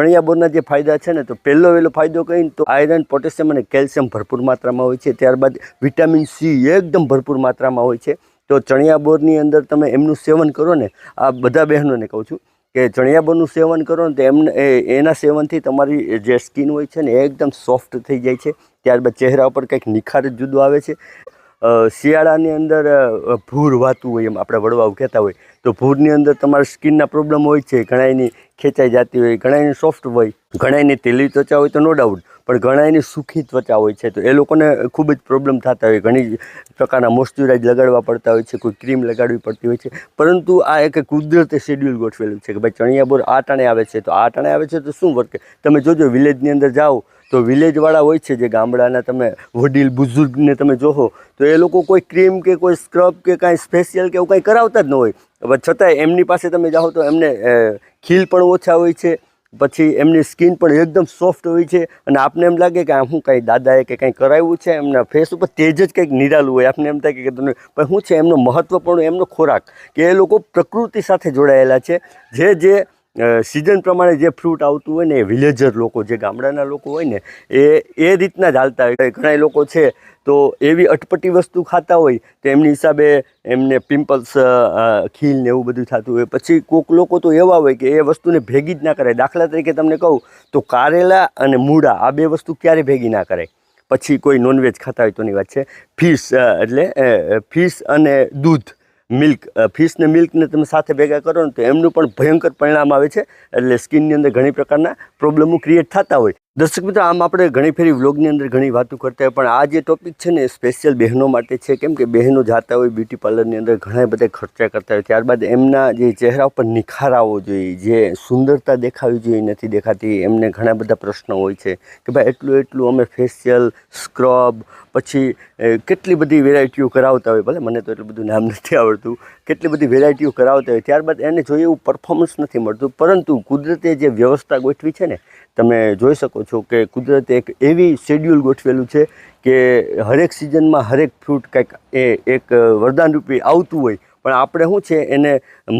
ચણિયા બોરના જે ફાયદા છે ને, તો પહેલો વહેલો ફાયદો કહીને તો આયરન, પોટેશિયમ અને કેલ્શિયમ ભરપૂર માત્રામાં હોય છે. ત્યારબાદ વિટામિન સી એકદમ ભરપૂર માત્રામાં હોય છે. તો ચણિયા બોરની અંદર તમે એમનું સેવન કરો ને, આ બધા બહેનોને કહું છું કે ચણિયા બોરનું સેવન કરો ને, તો એમને એના સેવનથી તમારી જે સ્કિન હોય છે ને એકદમ સોફ્ટ થઈ જાય છે. ત્યારબાદ ચહેરા ઉપર કંઈક નિખાર જ જુદો આવે છે. શિયાળાની અંદર ભૂર વાતું હોય એમ આપણે વડવાઓ કહેતા હોય, તો ભૂરની અંદર તમારા સ્કિનના પ્રોબ્લેમ હોય છે. ઘણાયની ખેંચાઈ જતી હોય ઘણાયની સોફ્ટ હોય ઘણાયની તેલી ત્વચા હોય તો નો ડાઉટ પણ ઘણા એની સુખી ત્વચા હોય છે. તો એ લોકોને ખૂબ જ પ્રોબ્લેમ થતા હોય. ઘણી પ્રકારના મોઇશ્ચરાઇઝ લગાડવા પડતા હોય છે, કોઈ ક્રીમ લગાડવી પડતી હોય છે. પરંતુ આ એક કુદરતે શેડ્યુલ ગોઠવેલું છે કે ભાઈ ચણિયાબોર આ ટાણે આવે છે, તો આ ટાણે આવે છે, તો શું વર્કે તમે જોજો વિલેજની અંદર જાઓ, તો વિલેજવાળા હોય છે જે ગામડાના તમે વડીલ, બુઝુર્ગને તમે જોહો, તો એ લોકો કોઈ ક્રીમ કે કોઈ સ્ક્રબ કે કાંઈ સ્પેશિયલ કે એવું કાંઈ કરાવતા જ ન હોય. છતાંય એમની પાસે તમે જાઓ તો એમને ખીલ પણ ઓછા હોય છે. પછી એમની સ્કિન પણ એકદમ સોફ્ટ હોય છે અને આપને એમ લાગે કે શું કાંઈ દાદાએ કે કંઈ કરાવ્યું છે, એમના ફેસ ઉપર તેજ જ કંઈક નિરાલું હોય. આપને એમ થાય કે તમને પણ શું છે, એમનો મહત્વપૂર્ણ એમનો ખોરાક કે એ લોકો પ્રકૃતિ સાથે જોડાયેલા છે. જે જે સિઝન પ્રમાણે જે ફ્રૂટ આવતું હોય ને, એ વિલેજર લોકો, જે ગામડાના લોકો હોય ને, એ એ રીતના જ હાલતા હોય. ઘણા લોકો છે, તો એવી અટપટી વસ્તુ ખાતા હોય, તો એમની હિસાબે એમને પિમ્પલ્સ ખીલ ને એવું બધું થતું હોય. પછી કોક લોકો તો એવા હોય કે એ વસ્તુને ભેગી જ ના કરે દાખલા તરીકે તમને કહું, તો કારેલા અને મૂળા, આ બે વસ્તુ ક્યારે ભેગી ના કરે પછી કોઈ નોનવેજ ખાતા હોય તોની વાત છે. ફિશ એટલે ફિશ અને દૂધ. મિલ્ક ફિશને મિલ્કને તમે સાથે ભેગા કરો ને તો એમનું પણ ભયંકર પરિણામ આવે છે. એટલે સ્કિનની અંદર ઘણી પ્રકારના પ્રોબ્લેમો ક્રિએટ થતા હોય. દર્શક મિત્રો, આમ આપણે ઘણી ફેરી વ્લોગની અંદર ઘણી વાતો કરતા હોય, પણ આ જે ટોપિક છે ને સ્પેશિયલ બહેનો માટે છે. કેમ કે બહેનો જાતા હોય બ્યુટી પાર્લરની અંદર ઘણા બધા ખર્ચા કરતા હોય. ત્યારબાદ એમના જે ચહેરા ઉપર નિખાર આવવો જોઈએ, જે સુંદરતા દેખાવી જોઈએ નથી દેખાતી, એમને ઘણા બધા પ્રશ્નો હોય છે કે ભાઈ, એટલું એટલું અમે ફેશિયલ સ્ક્રબ પછી કેટલી બધી વેરાયટીઓ કરાવતા હોય, ભલે મને તો એટલું બધું નામ નથી આવડતું કેટલી બધી વેરાયટીઓ કરાવતા હોય, ત્યારબાદ એને જોઈએ એવું પરફોર્મન્સ નથી મળતું. પરંતુ કુદરતે જે વ્યવસ્થા ગોઠવી છે ને, તમે જોઈ શકો છો કે કુદરતે એક એવી શેડ્યુલ ગોઠવેલું છે કે હરેક સિઝનમાં હરેક ફ્રૂટ કંઈક એ એક વરદાન રૂપે આવતું હોય. પણ આપણે શું છે, એને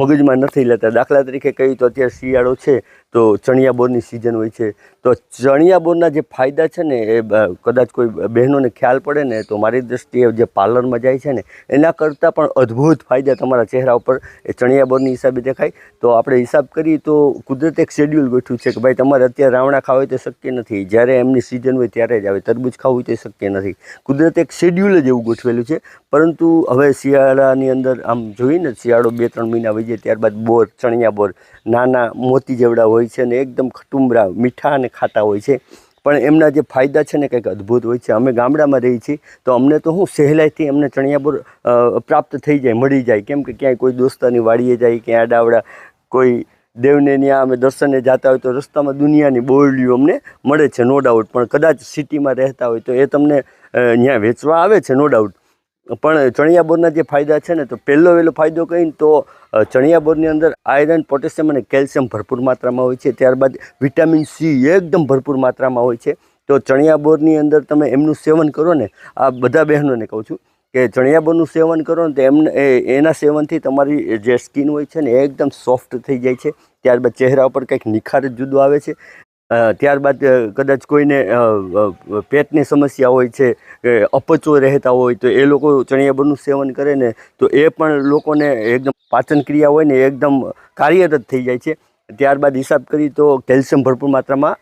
મગજમાં નથી લેતા. દાખલા તરીકે કહીએ તો અત્યારે શિયાળો છે તો ચણિયા બોરની સિઝન હોય છે. તો ચણિયા બોરના જે ફાયદા છે ને એ કદાચ કોઈ બહેનોને ખ્યાલ પડે ને તો મારી દૃષ્ટિએ જે પાર્લરમાં જાય છે ને, એના કરતાં પણ અદ્ભુત ફાયદા તમારા ચહેરા ઉપર એ ચણિયા બોરની હિસાબે દેખાય. તો આપણે હિસાબ કરીએ તો કુદરતે એક શેડ્યુલ ગોઠવ્યું છે કે ભાઈ તમારે અત્યારે રાવણા ખાવા હોય તો શક્ય નથી. જ્યારે એમની સિઝન હોય ત્યારે જ આવે. તરબૂચ ખાવું હોય તો શક્ય નથી. કુદરતે એક શેડ્યુલ જ એવું ગોઠવેલું છે. પરંતુ હવે શિયાળાની અંદર આમ જોઈએ ને, શિયાળો બે ત્રણ મહિના વહી જાય ત્યારબાદ બોર, ચણિયા બોર, નાના મોતી જેવડા હોય છે ને એકદમ ખટુંબરા, મીઠા અને ખાતા હોય છે. પણ એમના જે ફાયદા છે ને કંઈક અદ્ભુત હોય છે. અમે ગામડામાં રહીએ છીએ, તો અમને તો હું સહેલાઈથી અમને ચણિયાપુર પ્રાપ્ત થઈ જાય, મળી જાય. કેમ કે ક્યાંય કોઈ દોસ્તાની વાડીએ જાય ક્યાં આડાવડા, કોઈ દેવને ત્યાં અમે દર્શને જતા હોય તો રસ્તામાં દુનિયાની બોરડીઓ અમને મળે છે નો ડાઉટ પણ કદાચ સિટીમાં રહેતા હોય તો એ તમને ત્યાં વેચવા આવે છે નો ડાઉટ પણ ચણિયા બોરના જે ફાયદા છે ને, તો પહેલો વહેલો ફાયદો કહીને તો ચણિયા બોરની અંદર આયરન, પોટેશિયમ અને કેલ્શિયમ ભરપૂર માત્રામાં હોય છે. ત્યારબાદ વિટામિન સી એકદમ ભરપૂર માત્રામાં હોય છે. તો ચણિયા બોરની અંદર તમે એમનું સેવન કરો ને, આ બધા બહેનોને કહું છું કે ચણિયા બોરનું સેવન કરો ને, તો એમને એના સેવનથી તમારી જે સ્કિન હોય છે ને એકદમ સોફ્ટ થઈ જાય છે. ત્યારબાદ ચહેરા ઉપર કંઈક નિખાર જુદો આવે છે. ત્યારબાદ કદાચ કોઈને પેટની સમસ્યા હોય છે, કે અપચો રહેતા હોય, તો એ લોકો ચણિયાબરનું સેવન કરે ને, તો એ પણ લોકોને એકદમ પાચન ક્રિયા હોય ને એકદમ કાર્યરત થઈ જાય છે. ત્યારબાદ હિસાબ કરીએ તો કેલ્શિયમ ભરપૂર માત્રામાં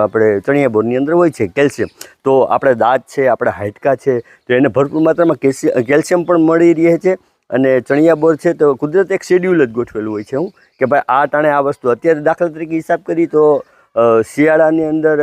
આપણે ચણિયાબોરની અંદર હોય છે, કેલ્શિયમ. તો આપણે દાંત છે, આપણા હાડકા છે, તો એને ભરપૂર માત્રામાં કેલ્શિયમ પણ મળી રહે છે. અને ચણિયા બોર છે, તો કુદરત એક શેડ્યુલ જ ગોઠવેલું હોય છે, હું. કે ભાઈ, આ ટાણે આ વસ્તુ અત્યારે દાખલા તરીકે હિસાબ કરીએ તો શિયાળાની અંદર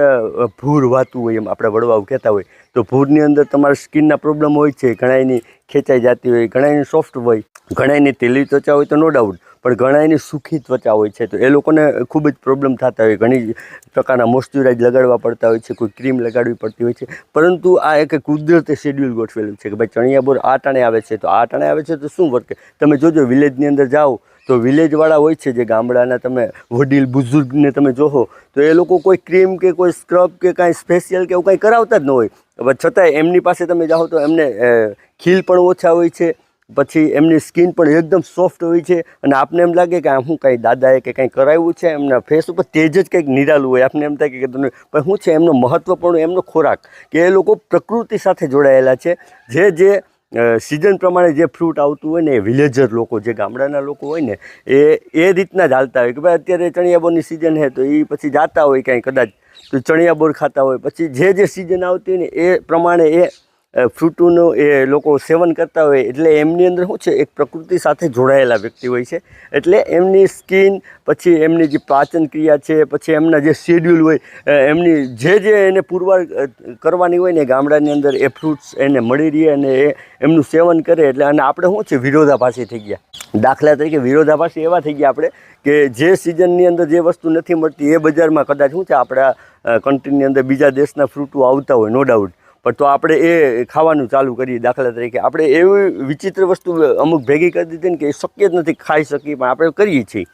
ભૂર વાતું હોય એમ આપણે વડવાઓ કહેતા હોય તો ભૂરની અંદર તમારા સ્કિનના પ્રોબ્લેમ હોય છે, ઘણાયની ખેંચાઈ જતી હોય, ઘણાયની સોફ્ટ હોય, ઘણાયની તેલી ત્વચા હોય તો નો ડાઉટ, પણ ઘણાયની સુખી ત્વચા હોય છે તો એ લોકોને ખૂબ જ પ્રોબ્લેમ થતા હોય, ઘણી પ્રકારના મોઇશ્ચરાઇઝ લગાડવા પડતા હોય છે, કોઈ ક્રીમ લગાડવી પડતી હોય છે, પરંતુ આ એક કુદરતે શેડ્યુલ ગોઠવેલું છે કે ભાઈ ચણિયા બોર આ ટાણે આવે છે તો આ ટાણે આવે છે તો શું વર્ક તમે જોજો વિલેજની અંદર જાઓ તો વિલેજવાળા હોય છે જે ગામડાના તમે વડીલ, બુઝુર્ગને તમે જોહો તો એ લોકો કોઈ ક્રીમ કે કોઈ સ્ક્રબ કે કાંઈ સ્પેશિયલ કે એવું કાંઈ કરાવતા જ ન હોય છતાંય એમની પાસે તમે જાઓ તો એમને ખીલ પણ ઓછા હોય છે, પછી એમની સ્કિન પણ એકદમ સોફ્ટ હોય છે, અને આપને એમ લાગે કે શું કાંઈ દાદાએ કે કંઈ કરાવ્યું છે એમના ફેસ ઉપર, તેજ જ કંઈક નિરાલું હોય. આપને એમ થાય કે તમને પણ શું છે, એમનો મહત્વપૂર્ણ, એમનો ખોરાક, કે એ લોકો પ્રકૃતિ સાથે જોડાયેલા છે, જે જે સિઝન પ્રમાણે જે ફ્રૂટ આવતું હોય ને, એ વિલેજર લોકો, જે ગામડાના લોકો હોય ને, એ એ રીતના જ હાલતા હોય. કે ભાઈ અત્યારે ચણિયાબોરની સિઝન છે, તો એ પછી જાતા હોય કાંઈ કદાચ. તો ચણિયાબોર ખાતા હોય. પછી જે જે સિઝન આવતી હોય ને, એ પ્રમાણે એ ફ્રૂટોનું એ લોકો સેવન કરતા હોય એટલે એમની અંદર શું છે, એક પ્રકૃતિ સાથે જોડાયેલા વ્યક્તિ હોય છે. એટલે એમની સ્કિન, પછી એમની જે પાચન ક્રિયા છે, પછી એમના જે શેડ્યુલ હોય એમની જે જે એને પુરવાર કરવાની હોય ને ગામડાની અંદર એ ફ્રૂટ્સ એને મળી રહે અને એ એમનું સેવન કરે એટલે અને આપણે શું છે, વિરોધાભાસી થઈ ગયા. દાખલા તરીકે વિરોધાભાસી એવા થઈ ગયા આપણે કે જે સિઝનની અંદર જે વસ્તુ નથી મળતી એ બજારમાં કદાચ શું છે, આપણા કન્ટ્રીની અંદર બીજા દેશના ફ્રૂટો આવતા હોય, નો ડાઉટ. પણ તો આપણે એ ખાવાનું ચાલુ કરીએ દાખલા તરીકે. આપણે એવી વિચિત્ર વસ્તુ અમુક ભેગી કરી દીધી ને કે એ શક્ય જ નથી ખાઈ શકીએ, પણ આપણે કરીએ છીએ.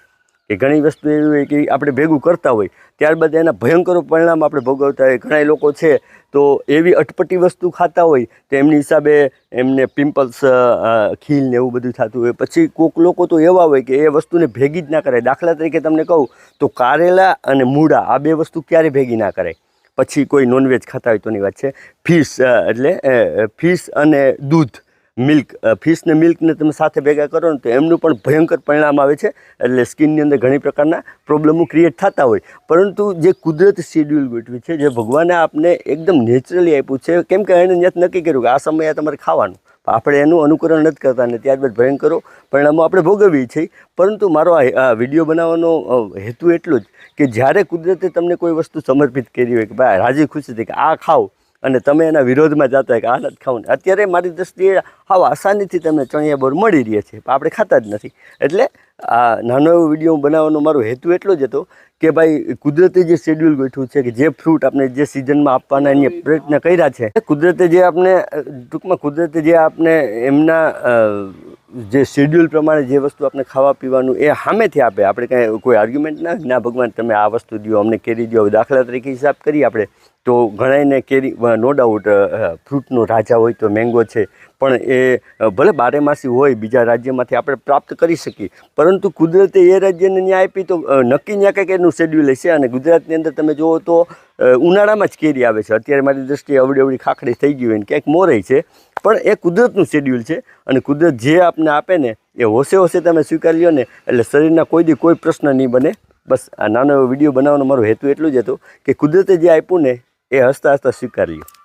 કે ઘણી વસ્તુ એવી હોય કે આપણે ભેગું કરતા હોય, ત્યારબાદ એના ભયંકર પરિણામ આપણે ભોગવતા હોય. ઘણા લોકો છે તો એવી અટપટી વસ્તુ ખાતા હોય તો એમની હિસાબે એમને પિમ્પલ્સ ખીલ ને એવું બધું થતું હોય. પછી કોક લોકો તો એવા હોય કે એ વસ્તુને ભેગી જ ના કરાય. દાખલા તરીકે તમને કહું તો કારેલા અને મૂળા આ બે વસ્તુ ક્યારે ભેગી ના કરાય? પછી કોઈ નોનવેજ ખાતા હોય તોની વાત છે. ફિશ એટલે ફિશ અને દૂધ. મિલ્ક ફિશને મિલ્કને તમે સાથે ભેગા કરો ને તો એમનું પણ ભયંકર પરિણામ આવે છે. એટલે સ્કિનની અંદર ઘણી પ્રકારના પ્રોબ્લેમો ક્રિએટ થતા હોય. પરંતુ જે કુદરતી શેડ્યુલ ગોઠવ્યું છે, જે ભગવાને આપને એકદમ નેચરલી આપ્યું છે, કેમ કે એને ત્યાં નક્કી કર્યું કે આ સમયે તમારે ખાવાનું. આપણે એનું અનુકરણ નથી કરતા અને ત્યારબાદ ભયંકરો પરિણામો આપણે ભોગવીએ છીએ. પરંતુ મારો આ વીડિયો બનાવવાનો હેતુ એટલો જ કે જ્યારે કુદરતે તમને કોઈ વસ્તુ સમર્પિત કરી હોય કે ભાઈ રાજી ખુશીથી કે આ ખાઓ અને તમે એના વિરોધમાં જતા કે આ નથી ખાવું અત્યારે મારી દૃષ્ટિએ હાવ આસાનીથી તમને ચણિયા બોર મળી રહ્યા છે, પણ આપણે ખાતા જ નથી. એટલે આ નાનો એવો વીડિયો બનાવવાનો મારો હેતુ એટલો જ હતો કે ભાઈ, કુદરતે જે શેડ્યુલ ગોઠવું છે કે જે ફ્રૂટ આપણે જે સિઝનમાં આપવાના એની પ્રયત્ન કર્યા છે, કુદરતે જે આપણે ટૂંકમાં કુદરતે જે આપણે એમના જે શેડ્યુલ પ્રમાણે જે વસ્તુ આપણે ખાવા પીવાનું એ સામેથી આપે. આપણે કાંઈ કોઈ આર્ગ્યુમેન્ટ ના ના ભગવાન, તમે આ વસ્તુ દો અમને કેરી દો દાખલા તરીકે હિસાબ કરીએ આપણે. તો ઘણાને કેરી નો ડાઉટ ફ્રૂટનો રાજા હોય તો મેંગો છે. પણ એ ભલે બારેમાસી હોય, બીજા રાજ્યમાંથી આપણે પ્રાપ્ત કરી શકીએ. પરંતુ કુદરતે એ રાજ્યને ન્યાય આપી તો નક્કી ન્યા કંઈક એનું શેડ્યુલ હશે અને ગુજરાતની અંદર તમે જુઓ તો ઉનાળામાં જ કેરી આવે છે. અત્યારે મારી દ્રષ્ટિએ અવડી અવડી ખાખડી થઈ ગઈ હોય ને ક્યાંક મોરઈ છે. પણ એ કુદરતનું શેડ્યુલ છે અને કુદરત જે આપને આપે ને એ હોશે હોશે તમે સ્વીકારી લ્યો ને એટલે શરીરના કોઈ દી કોઈ પ્રશ્ન નહીં બને. બસ આ નાનો એવો વીડિયો બનાવવાનો મારો હેતુ એટલું જ હતો કે કુદરતે જે આપ્યું ને એ હસતા હસતા સ્વીકારી લ્યો.